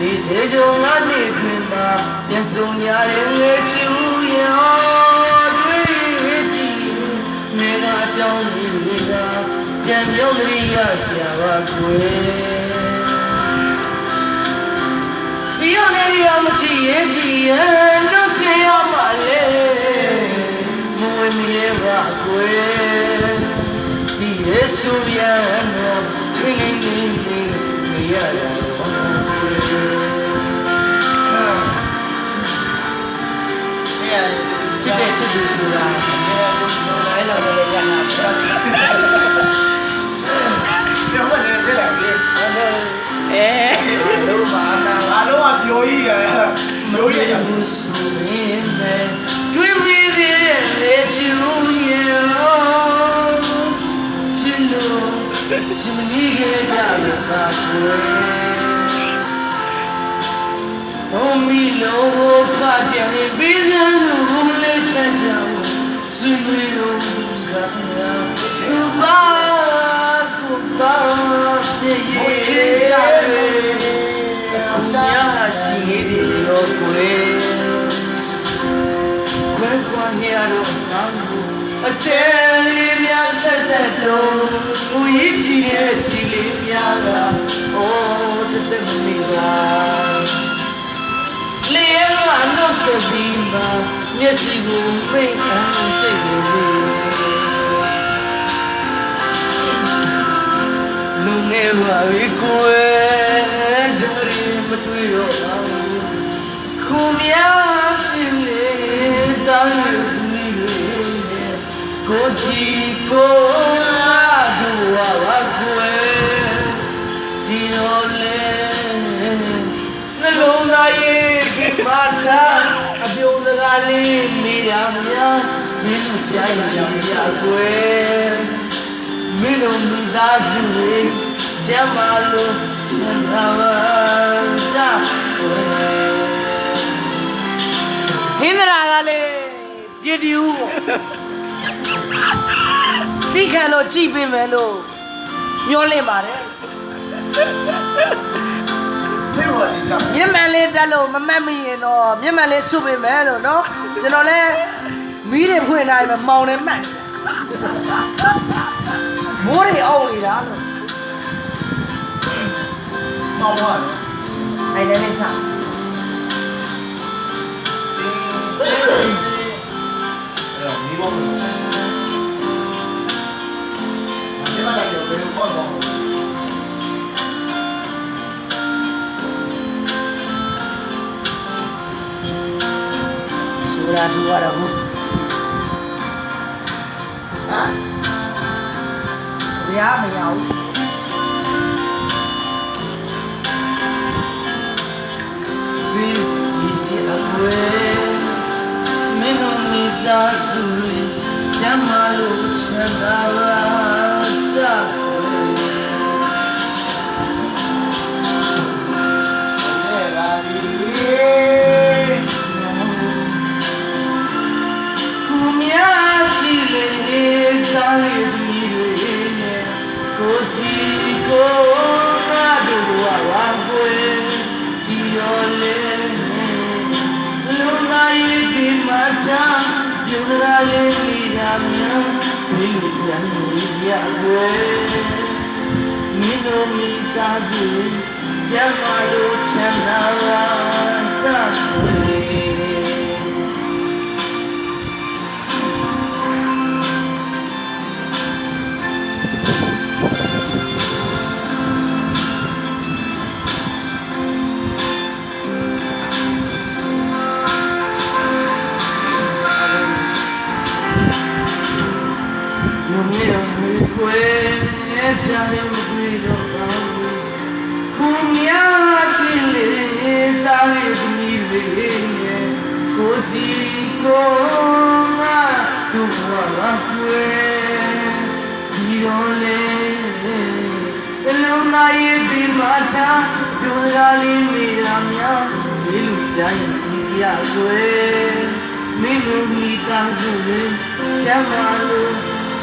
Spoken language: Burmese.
နေစေကြုံငါနေပြင်မှာပြန်ဆုံရတဲ့ငယ်ချူရောတွေ့ကြည့်နေကအကြောင်းတွေကပြန်ပြောသတိရဆရာပါကွယ်ဒီရနေရမချစ်ရဲ့ချစ်ရဲ့လို့ဆရာမလေးမဝေမရပါကွယ်ဒီယေစုရန်တော့တွင်နေနေနေရတာကွယ် ဆရာချစ်တဲ့ချစ်သူဆိုတာအဲ့လိုလည်းရတာပြောမနေတယ်လေအဲလို့ပါနာငါလုံးဝပြောကြီးရလို့ရရဘူးဆိုရင်ပဲတွေ့မိသေးတဲ့လေချူရောချစ်လို့ချစ်မနေခဲ့ကြလို့ပါကွ ယ်ဘုံမီလို့ပါကြရင်ပြီးစံလို့လေးထမ်းကြအောင်ဆွေးနွေးလို့ကညာသူပါကိုပါရဲ့ရဲ့စားအများရှိနေတယ်ရော ဆက်ပြီးမှမျက်စိကိုပိတ်အောင်ကြည့်နေလေလူနေပါပြီကိုယ်ဒါရီမတွေ့တော့ပါဘူးခုများချင်လေတောင်းရပြီကိုစီကိုလာတို့ဝါပါကွယ်ဒီလို မိရများမင်းတို့ကြားရရရကွယ်မင်းတို့မိသားစုတွေကျမ်းမာလို့ချမ်းသာပါသာကွယ်ဟင်းဒရာကလေပြည့်တူတိခံတော့ကြည်ပေးမယ်လို့မျောလင့်ပါတယ်ဖေးဝါနေချာမျက်မှန်လေး တက်လို့မမတ်မိရင်တော့မျက်မှန်လေးချုပ်ပေးမယ်လို့နော်ကျွန်တော်လည်းမီးတွေဖွင့်ထားရင်မှောင်နေမှတ်မိုးတွေအုံနေတာလို့မောင်ပါလေအဲ့လည်းလေးချအဲ့တော့ဒီဘော တာဆိုရတော့ဘူးဟာဘုရားမရဘူးဒီဒီစီအကွယ်မင်းတို့မိသားစုတွေကျမ်းမာလို့ချမ်းသာပါ ပြုံးလာလေးဒီနာမြန်ဒီလိုကြံလို့ရကွယ်မင်းတို့မိသားစုကျမ်းမာလို့ချမ်းသာပါစေကွယ် ငါတို့ဘာခွေဒီရောလေအလုံးမ